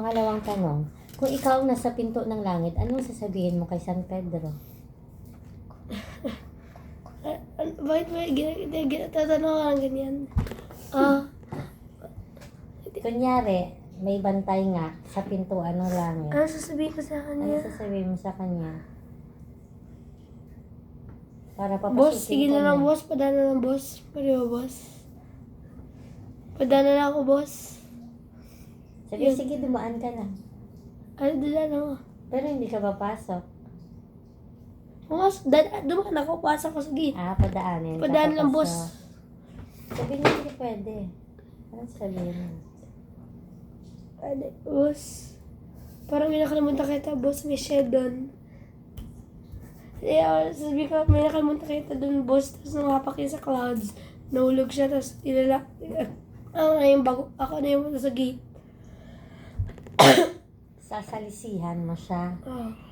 pangalawang tanong. Kung ikaw nasa pinto ng langit, anong sasabihin mo kay San Pedro? Bakit ba gina- tatanong ka ng ganyan? Ah, Kunyari, may bantay nga sa pintuan ng langit. ano sasabihin ko sa Ano kanya? sasabihin mo sa kanya? Para papasukin Boss, sige ka na lang boss. Padana lang boss. Pareho boss. Padana lang ako boss. Sabi, Yun. sige, dumaan ka na. Ano dala na ako? Pero hindi ka papasok. Mas, dada, dumaan ako. Pasok ko sa gate. Ah, padaanin. Padaan lang boss. Sabi niya, hindi pwede. Ano sabihin mo? Ano, boss. Parang may nakalimutan kita, boss. May shell doon. Yeah, sabi ko, may nakalimutan kita doon, boss. Tapos nangapak yun sa clouds. Nahulog siya, tapos ilala. Ako na yung bago, ako na yung sa gate. Sasalisihan mo siya. Oh.